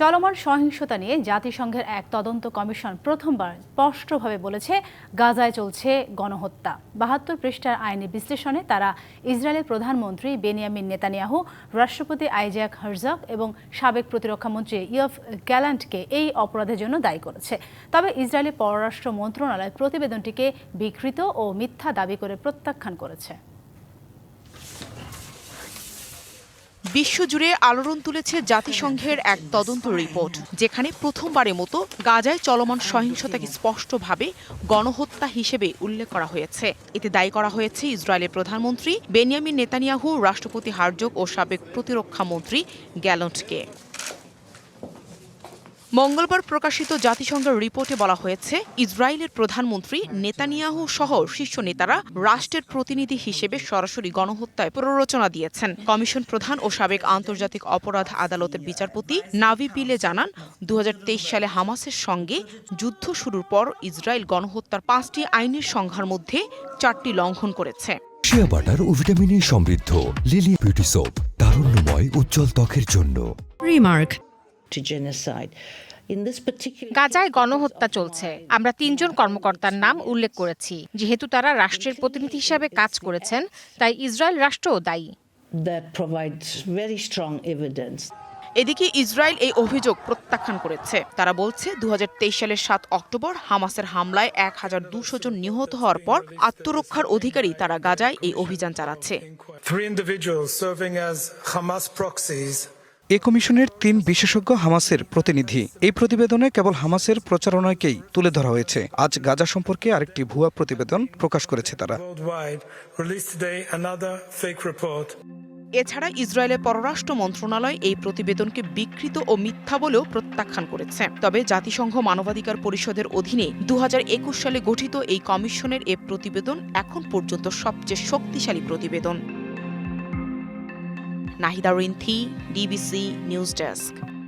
চলমান সহিংসতা নিয়ে জাতিসংঘের এক তদন্ত কমিশন প্রথমবার স্পষ্টভাবে বলেছে, গাজায় চলছে গণহত্যা। বাহাত্তর পৃষ্ঠার আইনি বিশ্লেষণে তারা ইসরায়েলের প্রধানমন্ত্রী বেনিয়ামিন নেতানিয়াহু, রাষ্ট্রপতি আইজাক হারজাক এবং সাবেক প্রতিরক্ষামন্ত্রী ইয়ফ গ্যালান্টকে এই অপরাধের জন্য দায়ী করেছে। তবে ইসরায়েলের পররাষ্ট্র মন্ত্রণালয় প্রতিবেদনটিকে বিকৃত ও মিথ্যা দাবি করে প্রত্যাখ্যান করেছে। বিশ্বজুড়ে আলোড়ন তুলেছে জাতিসংঘের এক তদন্ত রিপোর্ট, যেখানে প্রথমবারের মতো গাজায় চলমান সহিংসতাকে স্পষ্টভাবে গণহত্যা হিসেবে উল্লেখ করা হয়েছে। এতে দায়ী করা হয়েছে ইসরায়েলের প্রধানমন্ত্রী বেনিয়ামিন নেতানিয়াহু, রাষ্ট্রপতি হারজোগ ও সাবেক প্রতিরক্ষা মন্ত্রী গ্যালন্টকে। মঙ্গলবার প্রকাশিত জাতিসংঘের রিপোর্টে বলা হয়েছে ইসরায়েলের প্রধানমন্ত্রী নেতানিয়াহু সহ শীর্ষ নেতারা রাষ্ট্রের প্রতিনিধি হিসেবে সরাসরি গণহত্যায় প্ররোচনা দিয়েছেন কমিশন প্রধান ও সাবেক আন্তর্জাতিক অপরাধ আদালতের বিচারপতি নাভি পিলে জানান দু হাজার তেইশ সালে হামাসের সঙ্গে যুদ্ধ শুরুর পর ইসরায়েল গণহত্যার পাঁচটি আইনের সংখ্যার মধ্যে চারটি লঙ্ঘন করেছে শিয়া বাটার ও ভিটামিনে সমৃদ্ধ লিলি বিউটি সোপ তারুণ্যময় উজ্জ্বল ত্বকের জন্য Remark. To genocide. In this particular গাজায় গণহত্যা চলছে। আমরা তিনজন কর্মকর্তার নাম উল্লেখ করেছি যেহেতু তারা রাষ্ট্রের প্রতিনিধি হিসাবে কাজ করেছেন তাই ইসরায়েল রাষ্ট্রও দায়ী। That provides very strong evidence. এদিকে ইসরায়েল এই অভিযোগ প্রত্যাখ্যান করেছে। তারা বলছে দু হাজার তেইশ সালের সাত অক্টোবর হামাসের হামলায় এক হাজার দুশো জন নিহত হওয়ার পর আত্মরক্ষার অধিকারী তারা গাজায় এই অভিযান চালাচ্ছে। এ কমিশনের তিন বিশেষজ্ঞ হামাসের প্রতিনিধি। এই প্রতিবেদনে কেবল হামাসের প্রচারণাকেই তুলে ধরা হয়েছে। আজ গাজা সম্পর্কে আরেকটি ভুয়া প্রতিবেদন প্রকাশ করেছে তারা। এছাড়া ইসরায়েলের পররাষ্ট্র মন্ত্রণালয় এই প্রতিবেদনকে বিকৃত ও মিথ্যা বলেও প্রত্যাখ্যান করেছে। তবে জাতিসংঘ মানবাধিকার পরিষদের অধীনে দু হাজার একুশ সালে গঠিত এই কমিশনের এ প্রতিবেদন এখন পর্যন্ত সবচেয়ে শক্তিশালী প্রতিবেদন। Nahida Rinthi DBC news desk